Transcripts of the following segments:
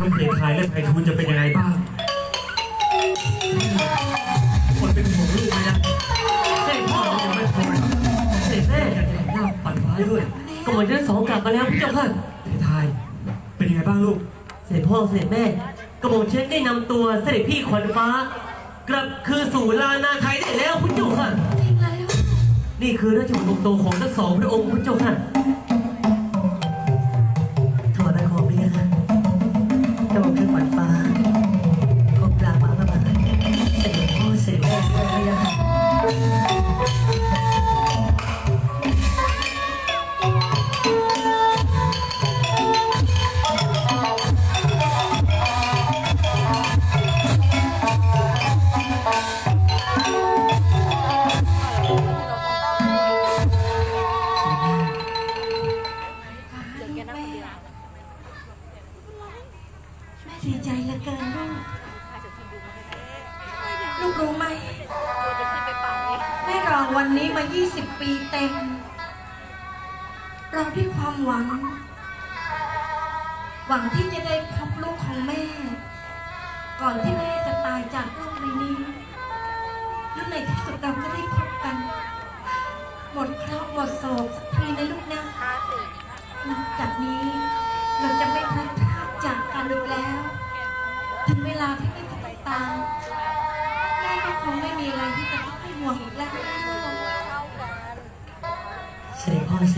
ทั้งเพลงไทยและไทยทูนจะเป็นยังไงบ้าง คนเป็นห่วงลูกไหมนะเสด็จพ่อยังไม่พอเสด็จแม่ยังหน้าฝันร้ายด้วยก็เหมือนทั้งสองกลับมาแล้วพี่เจ้าค่ะเพลงไทยเป็นยังไงบ้างลูก เสด็จพ่อเสด็จแม่กระหม่อมเชนได้นำตัวเสด็จพี่ขวัญฟ้ากลับคือสู่ลานาไทยได้แล้วพี่เจ้าค่ะจริงแล้วนี่คือราชบุตรโตของทั้งสองพระองค์พี่เจ้าค่ะ ก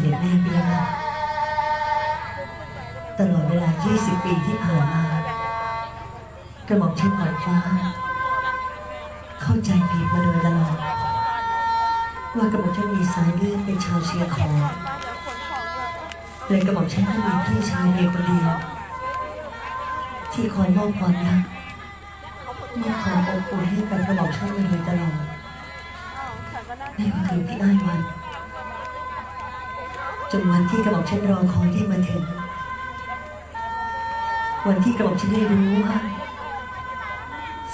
ด็จพ่อเสด็จแม่เรียกค่ะตลอดเวลา 20 ปีที่ผ่านมากระบอกเช่นขวัญฟ้า เข้าใจผิดมาโดยตลอด ว่ากระบอกเช่นมีสายเลือดเป็นชาวเชียร์ของเลยกระบอกเช่นก็มีพี่ชายเพียงคนเดียวที่คอยมอบความรักมอบความอบอุ่นให้กับกระบอกเช่นมาโดยตลอดนั่นคือพี่อ้ายวัน จนวันที่กระบอกฉันรอคอยได้มาถึง วันที่กระบอกฉันได้รู้ว่า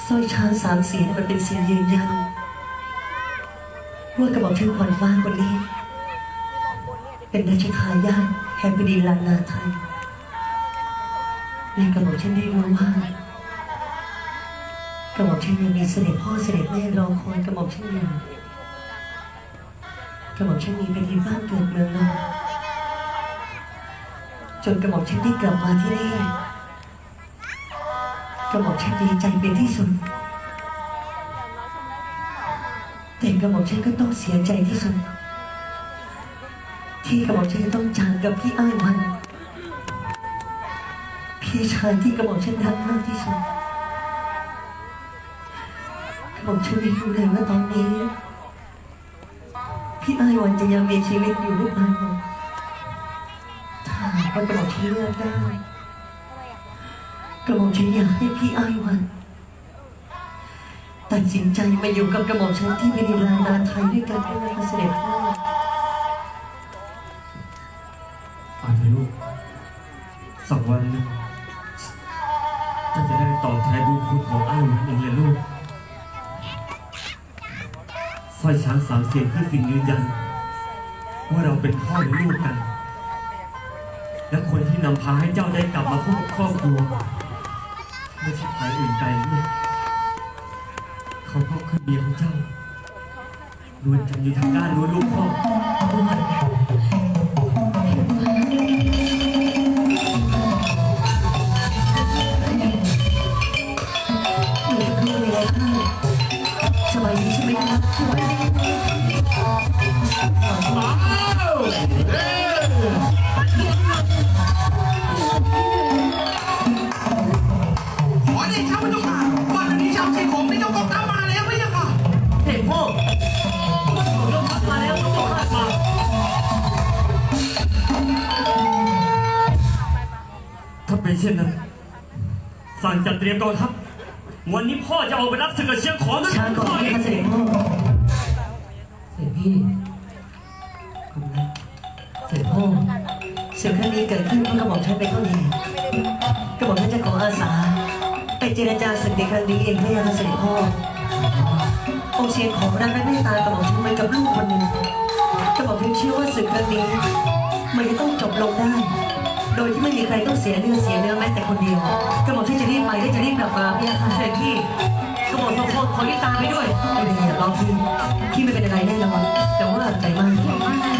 สร้อยช้างสามเสียนมันเป็นเสิ่งยืนยันว่ากระบอกฉันขวัญฟ้าคนนี้ เป็นราชทายาทแห่งแผ่นดินลานาไทยและกระบอกฉันได้รู้ว่ากระบอกฉันยังมีเสด็จพ่อเสด็จแม่รอคอยกระบอกฉันอยู่กระบอกฉันมีเป็นที่บ้านเกิดเมืองนอน จนกระหม่อมฉันได้กลับมาที่นี่กระหม่อมฉันดีใจเป็นที่สุด แต่กระหม่อมฉันก็ต้องเสียใจที่สุด ที่กระหม่อมฉันจะต้องจากกับพี่อ้ายวัน พี่ชายที่กระหม่อมฉันรักมากที่สุดกระหม่อมฉันไม่รู้เลยว่าตอนนี้ พี่อ้ายวันจะยังมีชีวิตอยู่หรือเปล่า ว่ากระหม่อมฉันเลือกได้กระหม่อมฉันอยากให้พี่อ้ายวัน ตัดสินใจมาอยู่กับกระหม่อมฉันที่เมริลานาไทยด้วยกันด้วยนเสด็จพ่อฟังเถอะลูกสักวันหนึ่งท่านจะได้ตอบแทนบุญคุณของอ้ายวันเองเลยลูกสร้อยช้างสามเสียนคือสิ่งยืนยัน ว่าเราเป็นพ่อและลูกกัน และคนที่นำพาให้เจ้าได้กลับมาพบครอบครัวไม่ใช่ใครอื่นไกลลูกเขาก็คือเมียของเจ้านวลจันทร์อยู่ทางด้านนู้นลูกพ่อ ช่นนั้นสั่งจัดเตรียมกองทัพวันนี้พ่อจะออกไปรับศึกกับเชียงของด้วยช้าก่อนพ่อเอง เสด็จพ่อเสด็จพี่ขอบคุณครับเสด็จพ่อเสิ่งครั้งนี้เกิดขึ้นเพราะกระหม่อมฉันเป็นต้นเหตุกระหม่อมฉันจะขออาสา ไปเจรจาศึกในครั้งนี้เองไม่ยากเสด็จพ่อองค์เชียงของรักและเมตตากระหม่อมฉันเหมือนกับลูกคนหนึ่งกระหม่อมฉันเชื่อว่าศึกครั้งนี้ มันจะต้องจบลงได้ โดยที่ไม่มีใครต้องเสียเนื้อเสียเนื้อแม้แต่คนเดียวกระหม่อมที่จะรีบไปและจะรีบกลับมาพี่ค่ะเสด็จพี่กระหม่อมสองคนขอที่ตามไปด้วยไม่เป็นไรอย่ารอพี่พี่ไม่เป็นอะไรแน่นอนแต่ว่าใจมาก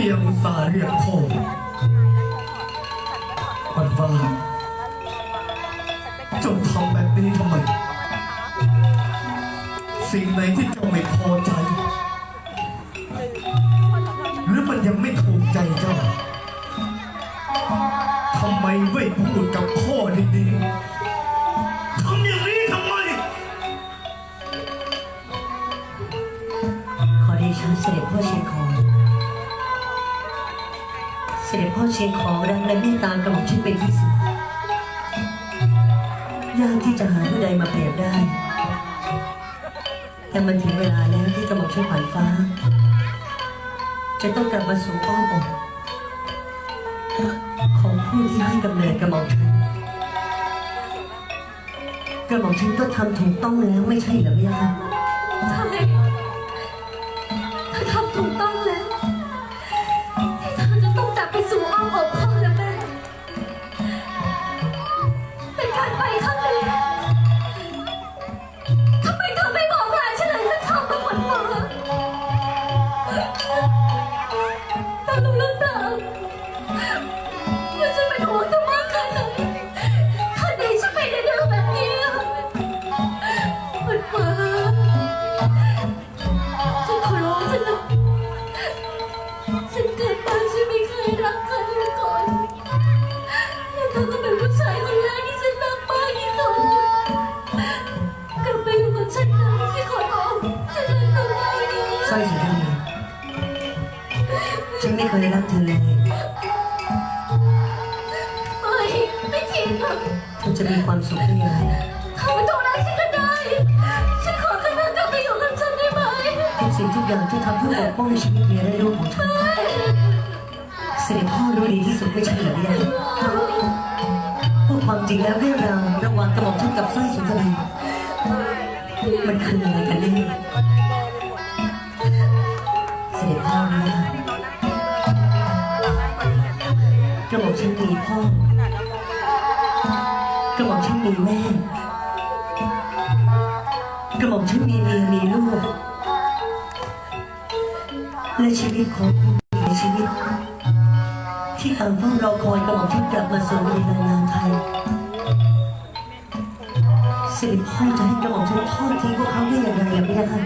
ที่ยังอุตส่าห์เรียกพ่อวันฟ้าเจ้าทำแบบนี้ทำไม สิ่งไหนที่เจ้าไม่พอใจ หรือมันยังไม่ถูกใจเจ้าทำไมไม่พูดกับพ่อดีๆ เสด็จพ่อเชียงของรักและเมตตากระหม่อมฉันเป็นที่สุดยากที่จะหาผู้ใดมาเปรียบได้ แต่มันถึงเวลาแล้วที่กระหม่อมฉันขวัญฟ้า จะต้องกลับมาสู่อ้อมอกของผู้ที่ให้กำเนิดกระหม่อมฉันกระหม่อมฉันก็ทำถูกต้องแล้วไม่ใช่หรือพี่ยาใร้องฉันรักเธอมากนะสร้อยสีดำฉันไม่เคยรักเธอเลยไม่ไม่จริงหรอกเธอจะมีความสุขได้ยังไงเธอไม่ต้องรักฉันก็ได้ ฉันขอแค่เธอกลับไปอยู่กับฉันได้ไหมทุกสิ่งทุกอย่างที่ทำเพื่อปกป้องชีวิตเมียและลูกของฉันเสด็จพ่อรู้ดีที่สุดไม่ใช่เหรอเนี่ยพูดความจริงแล้วเรื่องราวระหว่างกระหม่อมฉันกับสร้อยสุนทรีมันคืออะไรกันแน่ แม่ กระหม่อมฉันมีเมียมีลูก และชีวิตของคุณในชีวิต ที่ต่างเฝ้ารอคอยกระหม่อมฉันกลับมาสู่ในนานานไทยเสด็จพ่อจะให้กระหม่อมฉันทอดทิ้งพวกเขาได้อย่างไรล่ะพี่นะคะ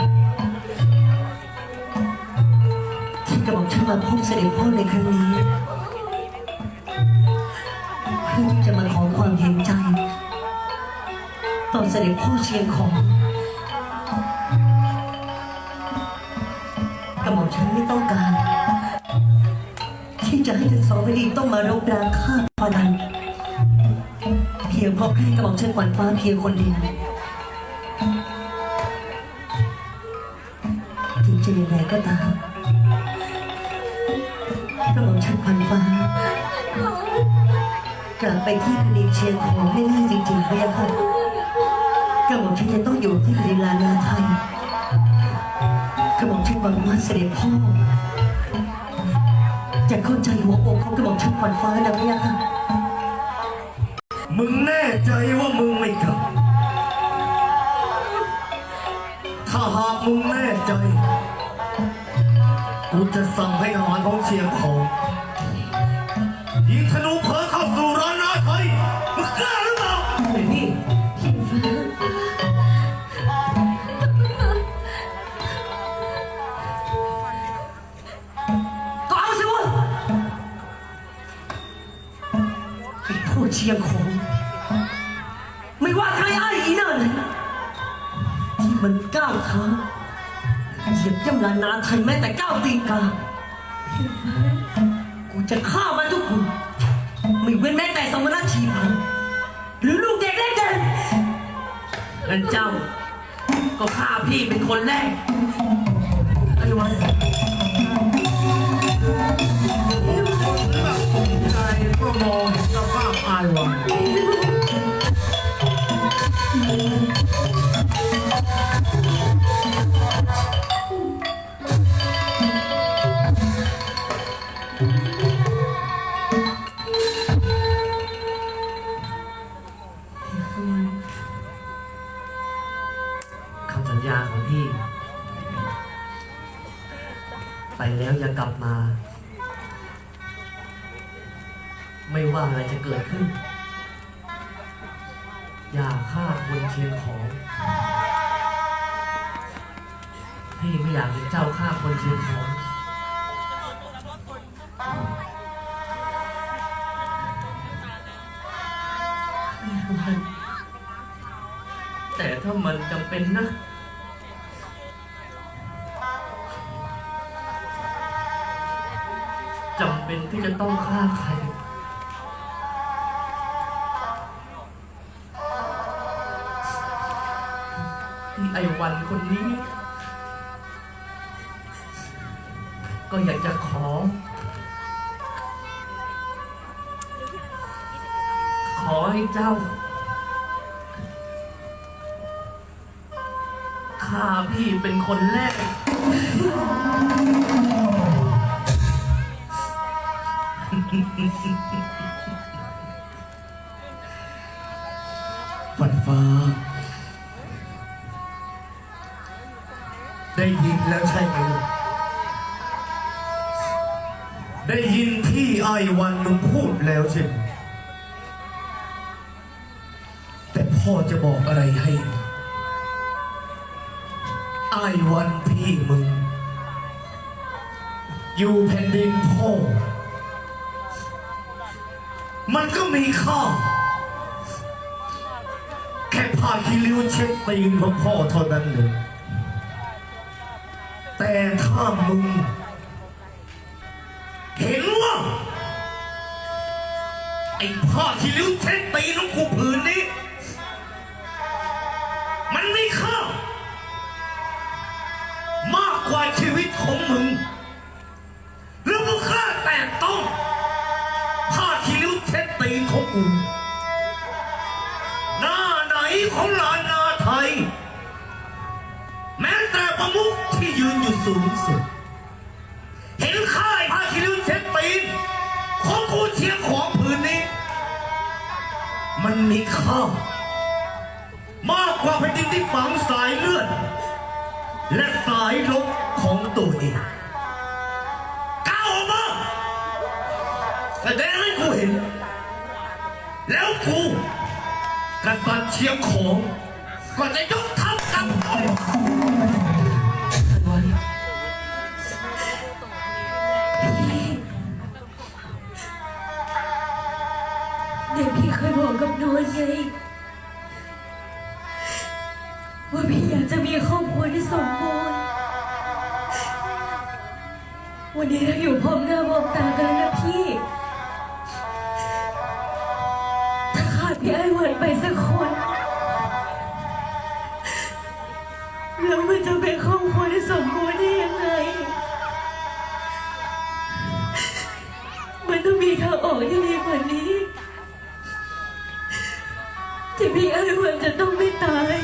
ที่กระหม่อมฉันมาพบเสด็จพ่อในครั้งนี้เพื่อที่จะมาขอความเห็นใจ เสด็จพ่อเชียงของกระหม่อมฉันไม่ต้องการ ที่จะให้ทั้งสองพดีต้องมารบราฆ่าพานันเพียงเพราะแค่กระหม่อมฉันขวันฟ้าเพียงคนเดียวจริงจะยังไงก็ตามกระหม่อมฉันขวันฟ้ากลับไปที่พดีเชียงของไม่ได้จริงๆพะยค่ะ ระหม่อมฉันจะต้องอยู่ที่แผ่นดินลานาไทยกระหม่อมฉันหวังว่าเสด็จพ่อจะเข้าใจหัวอกของกระหม่อมฉันขวัญฟ้านะพะยะค่ะมึงแน่ใจว่ามึงไม่กลับถ้าหากมึงแน่ใจ กูจะสั่งให้ทหารของเชียงของ มันก้าวเท้าเหยียบย่ำลานนาไทยแม้แต่ก้าวตีกา กูจะฆ่ามันทุกคนไม่เว้นแม้แต่สมณชีพันธ์หรือลูกเด็กเล็กเด่นงั้นเจ้า ก็ฆ่าพี่เป็นคนแรกไอ้วันใจก็มองเห็นสภาพอายวัน ไปแล้วอย่ากลับมา ไม่ว่าอะไรจะเกิดขึ้น อย่าฆ่าคนเชียงของพี่ไม่อยากเห็นเจ้าฆ่าคนเชียงของแต่ถ้ามันจำเป็นนะ เป็นที่จะต้องฆ่าใคร ที่ไอวันคนนี้ ก็อยากจะขอ ขอให้เจ้าข้าพี่เป็นคนแรก ฝันฟ้า ได้ยินแล้วใช่ไหมลูกได้ยินที่ไอวันมึงพูดแล้วใช่ไหมแต่พ่อจะบอกอะไรให้ไอวันพี่มึง อยู่แผ่นดินพ่อ มันก็มีค่า แค่ผ้าคีริ้วเช็ดตีนของพ่อเท่านั้นเลยแต่ถ้ามึง เห็นว่า ไอ้ผ้าคีริ้วเช็ดตีนของกูผืนนี้ มันมีค่ามากกว่าชีวิตของมึง ที่ยืนอยู่สูงสุด เห็นค่ายพาคิริวเช็ดตีนของกูเชียงของผืนนี้ มันมีค่ามากกว่าแผ่นดินที่ฝังสายเลือด และสายลบของตัวเองก้าวออกมาแสดงให้กูเห็น แล้วกูกษัตริย์เชียงของก็จะยกทัพกลับ บอกกับน้อยไงว่าพี่อยากจะมีครอบครัวที่สมบูรณ์ วันนี้เราอยู่พร้อมหน้าพร้อมตากันแล้วนะพี่ ถ้าขาดพี่ไอ้วันไปสักคนแล้วมันจะเป็นครอบครัวที่สมบูรณ์ได้ยังไง มันต้องมีทางออกที่ดีกว่านี้ ที่พี่ไอ้วันจะต้องไม่ตาย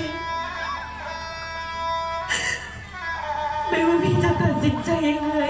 ไม่ว่าพี่จะตัดสินใจยังไง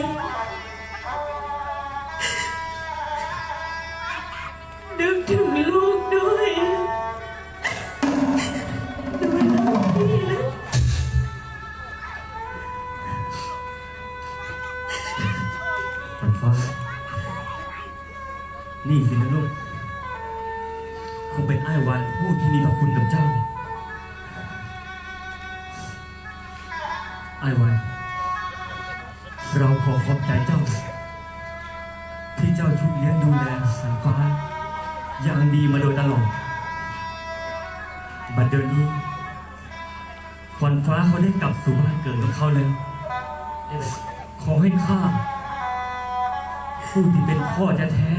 ขวัญฟ้าเขาได้กลับสู่บ้านเกิดของเขาแล้วขอให้ข้าผู้ที่เป็นพ่อแท้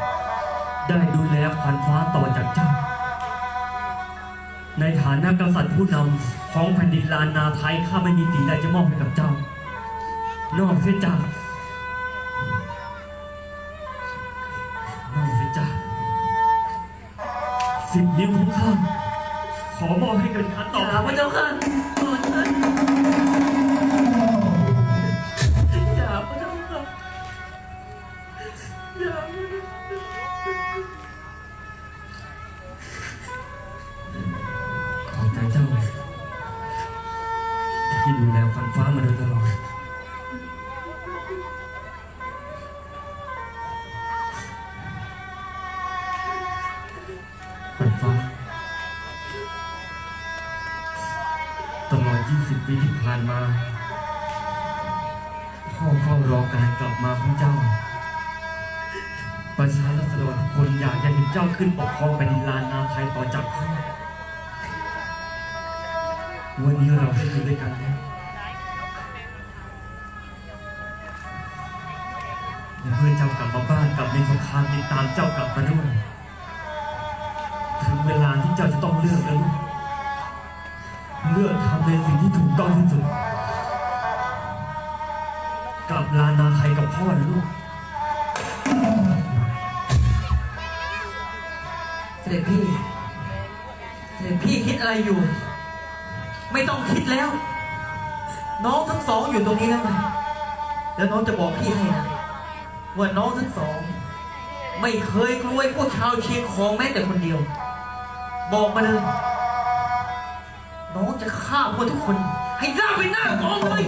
ๆได้ดูแลขวัญฟ้าต่อจากเจ้า ในฐานะกษัตริย์ผู้นำของแผ่นดินลานนาไทยข้าไม่มีสิ่งใดจะมอบให้กับเจ้า นอกเสียจากนอกเสียจากสิบนิ้วของข้า ขอมอบให้กันการต่ออย่าพระเจ้าค่ะ ปีที่ผ่านมาพ่อเฝ้ารอการกลับมาของเจ้า ประชารัษฎรทุกคนอยากจะเห็นเจ้าขึ้นปกครองแผ่นดินลานนาไทยต่อจากพ่อวันนี้เราได้อยู่ด้วยกันแล้วเมื่อเจ้ากลับมาบ้านกลับมีสงครามติดตามเจ้ากลับมาด้วย ในสิ่งที่ถูกต้องที่สุดกลับลานาไทยกับพ่อนะลูก เสด็จพี่ เสด็จพี่คิดอะไรอยู่ ไม่ต้องคิดแล้ว น้องทั้งสองอยู่ตรงนี้แล้วนะแล้วน้องจะบอกพี่ให้นะว่าน้องทั้งสอง ไม่เคยกลัวพวกชาวเชียงของแม้แต่คนเดียว บอกมาเลย น้องจะฆ่าพวกทุกคน ให้หน้าไปหน้ากองเลย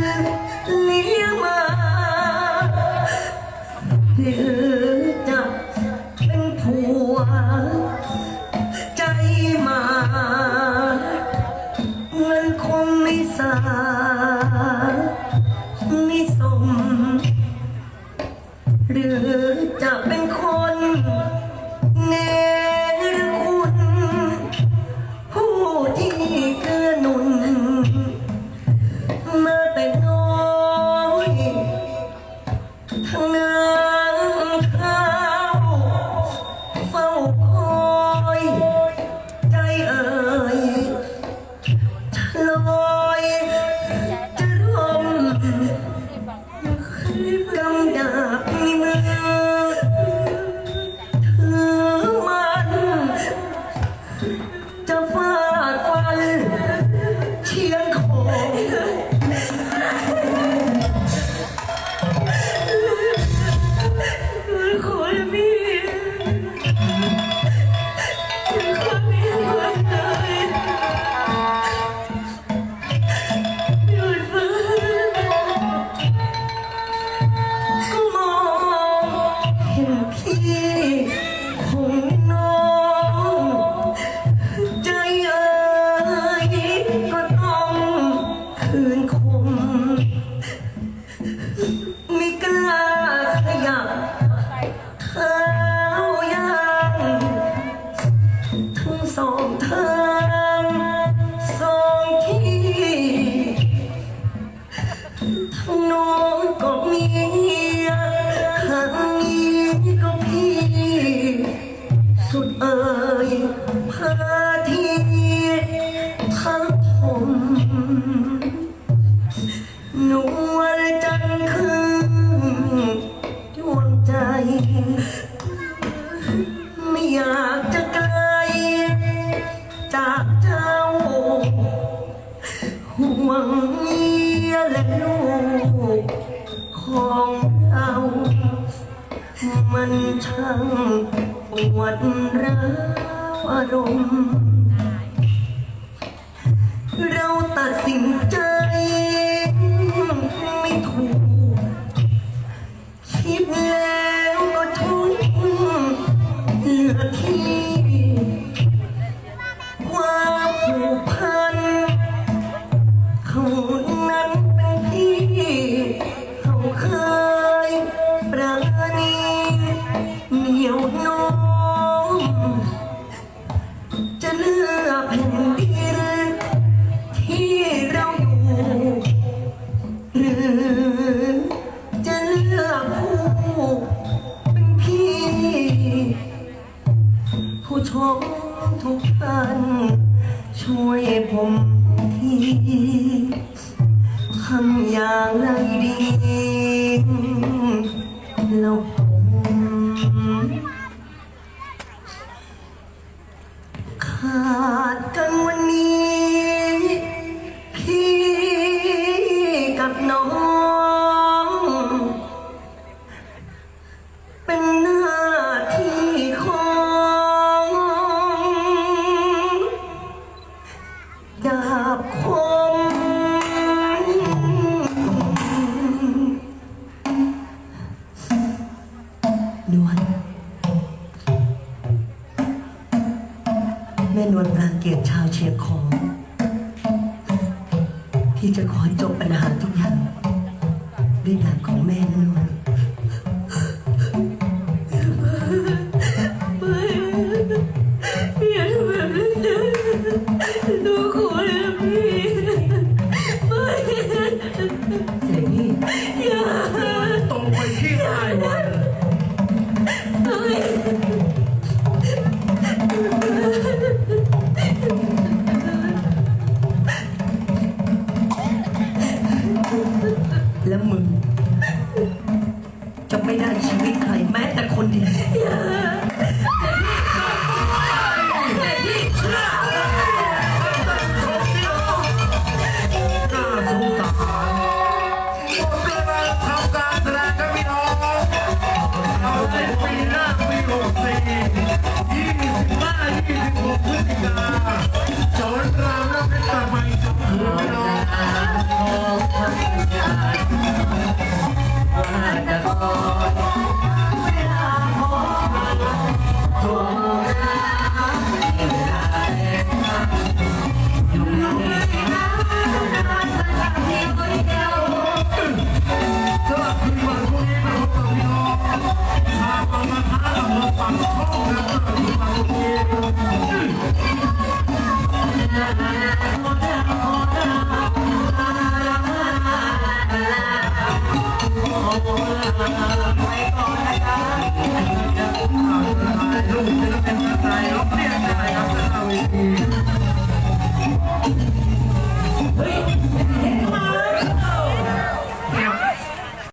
Yeah. เราตัดสินใจ